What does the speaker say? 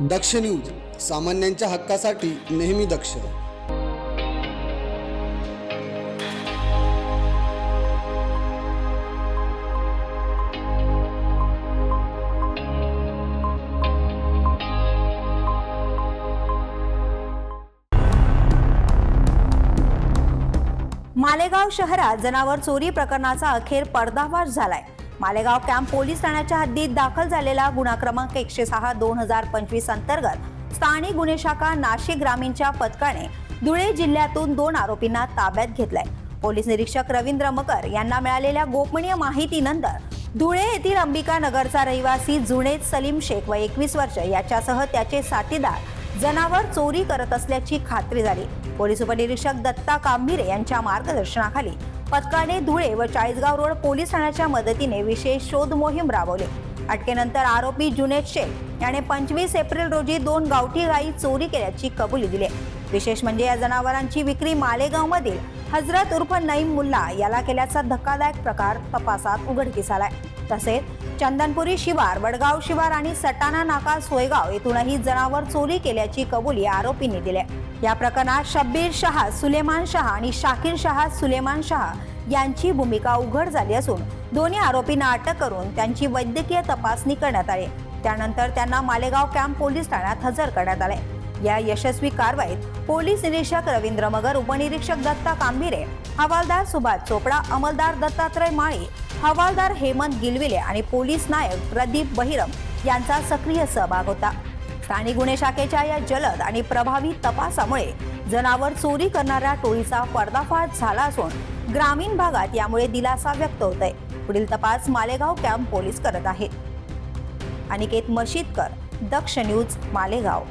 दक्ष news सामान्यांच्या हक्कासाठी नेहमी दक्ष. मालेगाव शहरात जनावर चोरी प्रकरणाचा अखेर पर्दाफाश झालाय. मालेगाव कॅम्प पोलीस ठाण्याच्या हद्दीत दाखल झालेला गुन्हा क्रमांक एकशे सहा दोन हजार पंचवीस अंतर्गत स्थानिक गुन्हे शाखा नाशिक ग्रामीणच्या पथकाने धुळे जिल्ह्यातून दोन आरोपींना ताब्यात घेतलाय. पोलीस निरीक्षक रवींद्र मकर यांना मिळालेल्या गोपनीय माहितीनंतर धुळे येथील अंबिका नगरचा रहिवासी जुनेद सलीम शेख व एकवीस वर्ष याच्यासह त्याचे साथीदार जनावर चोरी करत असल्याची खात्री झाली. पोलीस उपनिरीक्षक दत्ता कांभिरे यांच्या मार्गदर्शनाखाली पथकाने धुळे व चाळीसगाव रोड पोलीस ठाण्याच्या मदतीने विशेष शोध मोहीम राबवली. अटकेनंतर आरोपी जुनेद शेख याने पंचवीस एप्रिल रोजी दोन गावठी गायी चोरी केल्याची कबुली दिली. विशेष म्हणजे या जनावरांची विक्री मालेगावमधील हजरत उर्फ नईम मुल्ला याला केल्याचा धक्कादायक प्रकार तपासात उघडकीस आलाय. तसेच चंदनपुरी शिवार वडगाव शिवार आणि सटाणा नाका सोयगाव येथूनही जनावर चोरी केल्याची कबुली आरोपींनी दिली. या प्रकरणात शब्बीर शहा सुलेमान शहा आणि शाकीर शहा सुलेमान शहा यांची भूमिका उघड झाली असून दोन्ही आरोपींना अटक करून त्यांची वैद्यकीय तपासणी करण्यात आली. त्यानंतर त्यांना मालेगाव कॅम्प पोलीस ठाण्यात हजर करण्यात आले. या यशस्वी कारवाईत पोलीस निरीक्षक रवींद्र मगर उपनिरीक्षक दत्ता कांबिरे हवालदार सुभाष चोपडा अंमलदार दत्तात्रय माळी हवालदार हेमंत गिलविले आणि पोलीस नायक प्रदीप बहिरम यांचा सक्रिय सहभाग होता. स्थानिक गुन्हे शाखेच्या या जलद आणि प्रभावी तपासामुळे जनावर चोरी करणाऱ्या टोळीचा पर्दाफाश झाला असून ग्रामीण भागात यामुळे दिलासा व्यक्त होत आहे पुढील तपास मालेगाव कॅम्प पोलीस करत आहेत अनिकेत मशीदकर दक्ष न्यूज मालेगाव.